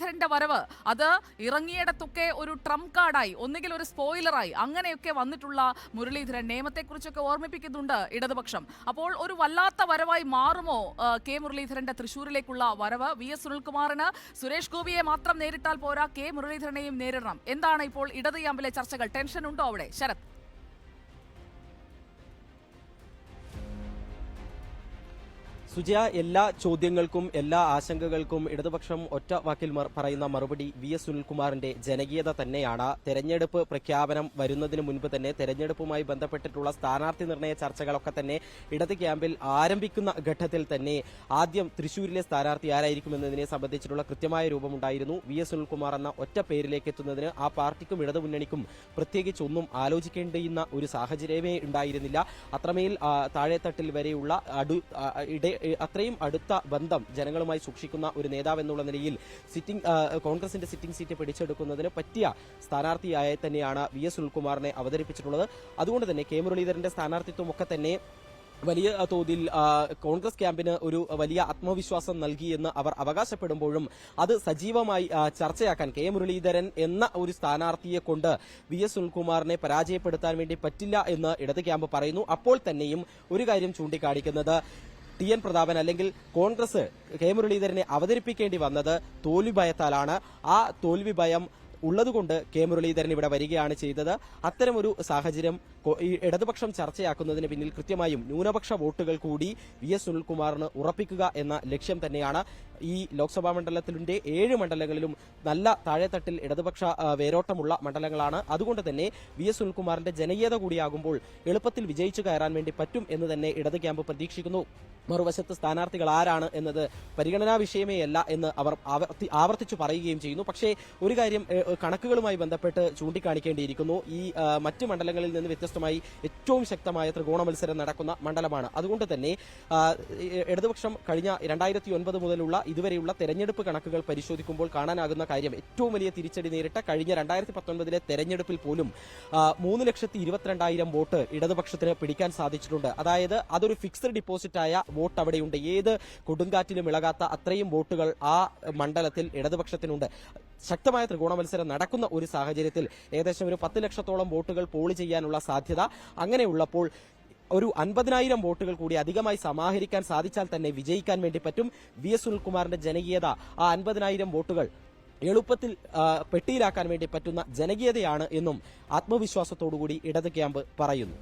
മുരളീധരന്റെ വരവ്. അത് ഇറങ്ങിയിടത്തൊക്കെ ഒരു ട്രംപ് കാർഡായി ഒന്നുകിൽ ഒരു സ്പോയിലറായി അങ്ങനെയൊക്കെ വന്നിട്ടുള്ള മുരളീധരൻ നിയമത്തെക്കുറിച്ചൊക്കെ ഓർമ്മിപ്പിക്കുന്നുണ്ട് ഇടതുപക്ഷം. അപ്പോൾ ഒരു വല്ലാത്ത വരവായി മാറുമോ കെ മുരളീധരന്റെ തൃശൂരിലേക്കുള്ള വരവ്? വി എസ് സുനിൽകുമാറിന് സുരേഷ് ഗോപിയെ മാത്രം നേരിട്ടാൽ പോരാ കെ മുരളീധരനെയും നേരിടണം. എന്താണ് ഇപ്പോൾ ഇടത് ചർച്ചകൾ? ടെൻഷൻ ഉണ്ടോ അവിടെ? ശരത്. സുജയ എല്ലാ ചോദ്യങ്ങൾക്കും എല്ലാ ആശങ്കകൾക്കും ഇടതുപക്ഷം ഒറ്റ വാക്കിൽ പറയുന്ന മറുപടി വി എസ് സുനിൽകുമാറിന്റെ ജനകീയത തന്നെയാണ്. തെരഞ്ഞെടുപ്പ് പ്രഖ്യാപനം വരുന്നതിന് മുൻപ് തന്നെ തെരഞ്ഞെടുപ്പുമായി ബന്ധപ്പെട്ടിട്ടുള്ള സ്ഥാനാർത്ഥി നിർണയ ചർച്ചകളൊക്കെ തന്നെ ഇടത് ക്യാമ്പിൽ ആരംഭിക്കുന്ന ഘട്ടത്തിൽ തന്നെ ആദ്യം തൃശൂരിലെ സ്ഥാനാർത്ഥി ആരായിരിക്കുമെന്നതിനെ സംബന്ധിച്ചിട്ടുള്ള കൃത്യമായ രൂപമുണ്ടായിരുന്നു. വി എസ് സുനിൽകുമാർ എന്ന ഒറ്റ പേരിലേക്ക് എത്തുന്നതിന് ആ പാർട്ടിക്കും ഇടതുമുന്നണിക്കും പ്രത്യേകിച്ച് ഒന്നും ആലോചിക്കേണ്ടിയുന്ന ഒരു സാഹചര്യമേ ഉണ്ടായിരുന്നില്ല. അത്രമേൽ താഴെത്തട്ടിൽ വരെയുള്ള അടു ഇടെ അത്രയും അടുത്ത ബന്ധം ജനങ്ങളുമായി സൂക്ഷിക്കുന്ന ഒരു നേതാവ് എന്നുള്ള നിലയിൽ സിറ്റിംഗ് കോൺഗ്രസിന്റെ സിറ്റിംഗ് സീറ്റ് പിടിച്ചെടുക്കുന്നതിന് പറ്റിയ സ്ഥാനാർത്ഥിയായി തന്നെയാണ് വി എസ് സുനിൽകുമാറിനെ അവതരിപ്പിച്ചിട്ടുള്ളത്. അതുകൊണ്ട് തന്നെ കെ മുരളീധരന്റെ സ്ഥാനാർത്ഥിത്വം ഒക്കെ തന്നെ വലിയ തോതിൽ കോൺഗ്രസ് ക്യാമ്പിന് ഒരു വലിയ ആത്മവിശ്വാസം നൽകിയെന്ന് അവർ അവകാശപ്പെടുമ്പോഴും അത് സജീവമായി ചർച്ചയാക്കാൻ കെ മുരളീധരൻ എന്ന ഒരു സ്ഥാനാർത്ഥിയെ കൊണ്ട് വി എസ് സുനിൽകുമാറിനെ പരാജയപ്പെടുത്താൻ വേണ്ടി പറ്റില്ല എന്ന് ഇടത് ക്യാമ്പ് പറയുന്നു. അപ്പോൾ തന്നെയും ഒരു കാര്യം ചൂണ്ടിക്കാണിക്കുന്നത്. ടി എൻ പ്രതാപൻ അല്ലെങ്കിൽ കോൺഗ്രസ് കെ മുരളീധരനെ അവതരിപ്പിക്കേണ്ടി വന്നത് തോൽവി ഭയത്താലാണ് ആ തോൽവി ഭയം ഉള്ളതുകൊണ്ട് കെ മുരളീധരൻ ഇവിടെ വരികയാണ് ചെയ്തത്. അത്തരമൊരു സാഹചര്യം ഇടതുപക്ഷം ചർച്ചയാക്കുന്നതിന് പിന്നിൽ കൃത്യമായും ന്യൂനപക്ഷ വോട്ടുകൾ കൂടി വി എസ് സുനിൽകുമാറിന് ഉറപ്പിക്കുക എന്ന ലക്ഷ്യം തന്നെയാണ് ഈ ലോക്സഭാ മണ്ഡലത്തിന്റെ ഏഴ് മണ്ഡലങ്ങളിലും നല്ല താഴെത്തട്ടിൽ ഇടതുപക്ഷ വേരോട്ടമുള്ള മണ്ഡലങ്ങളാണ്. അതുകൊണ്ട് തന്നെ വി എസ് സുനിൽകുമാറിന്റെ ജനകീയത കൂടിയാകുമ്പോൾ എളുപ്പത്തിൽ വിജയിച്ചു കയറാൻ വേണ്ടി പറ്റും എന്ന് തന്നെ ഇടത് ക്യാമ്പ് പ്രതീക്ഷിക്കുന്നു. മറുവശത്ത് സ്ഥാനാർത്ഥികൾ ആരാണ് എന്നത് പരിഗണനാ വിഷയമേയല്ല എന്ന് അവർ ആവർത്തി ആവർത്തിച്ചു പറയുകയും ചെയ്യുന്നു. പക്ഷേ ഒരു കാര്യം കണക്കുകളുമായി ബന്ധപ്പെട്ട് ചൂണ്ടിക്കാണിക്കേണ്ടിയിരിക്കുന്നു. ഈ മറ്റ് മണ്ഡലങ്ങളിൽ നിന്ന് വ്യത്യസ്തമായി ഏറ്റവും ശക്തമായ ത്രികോണ മത്സരം നടക്കുന്ന മണ്ഡലമാണ്. അതുകൊണ്ട് തന്നെ ഇടതുപക്ഷം കഴിഞ്ഞ രണ്ടായിരത്തി ഒൻപത് മുതലുള്ള ഇതുവരെയുള്ള തെരഞ്ഞെടുപ്പ് കണക്കുകൾ പരിശോധിക്കുമ്പോൾ കാണാനാകുന്ന കാര്യം ഏറ്റവും വലിയ തിരിച്ചടി നേരിട്ട കഴിഞ്ഞ രണ്ടായിരത്തി പത്തൊൻപതിലെ തെരഞ്ഞെടുപ്പിൽ പോലും മൂന്ന് ലക്ഷത്തി ഇരുപത്തിരണ്ടായിരം വോട്ട് ഇടതുപക്ഷത്തിന് പിടിക്കാൻ സാധിച്ചിട്ടുണ്ട്. അതായത് അതൊരു ഫിക്സഡ് ഡിപ്പോസിറ്റായ വോട്ട് അവിടെയുണ്ട്. ഏത് കൊടുങ്കാറ്റിലും ഇളകാത്ത അത്രയും വോട്ടുകൾ ആ മണ്ഡലത്തിൽ ഇടതുപക്ഷത്തിനുണ്ട്. ശക്തമായ ത്രികോണ മത്സരം നടക്കുന്ന ഒരു സാഹചര്യത്തിൽ ഏകദേശം ഒരു പത്ത് ലക്ഷത്തോളം വോട്ടുകൾ പോൾ ചെയ്യാനുള്ള സാധ്യത അങ്ങനെയുള്ളപ്പോൾ ഒരു അൻപതിനായിരം വോട്ടുകൾ കൂടി അധികമായി സമാഹരിക്കാൻ സാധിച്ചാൽ തന്നെ വിജയിക്കാൻ വേണ്ടി പറ്റും. വി എസ് സുനിൽകുമാറിന്റെ ജനകീയത ആ അൻപതിനായിരം വോട്ടുകൾ എളുപ്പത്തിൽ പെട്ടിയിലാക്കാൻ വേണ്ടി പറ്റുന്ന ജനകീയതയാണ് എന്നും ആത്മവിശ്വാസത്തോടുകൂടി ഇടത് ക്യാമ്പ് പറയുന്നു.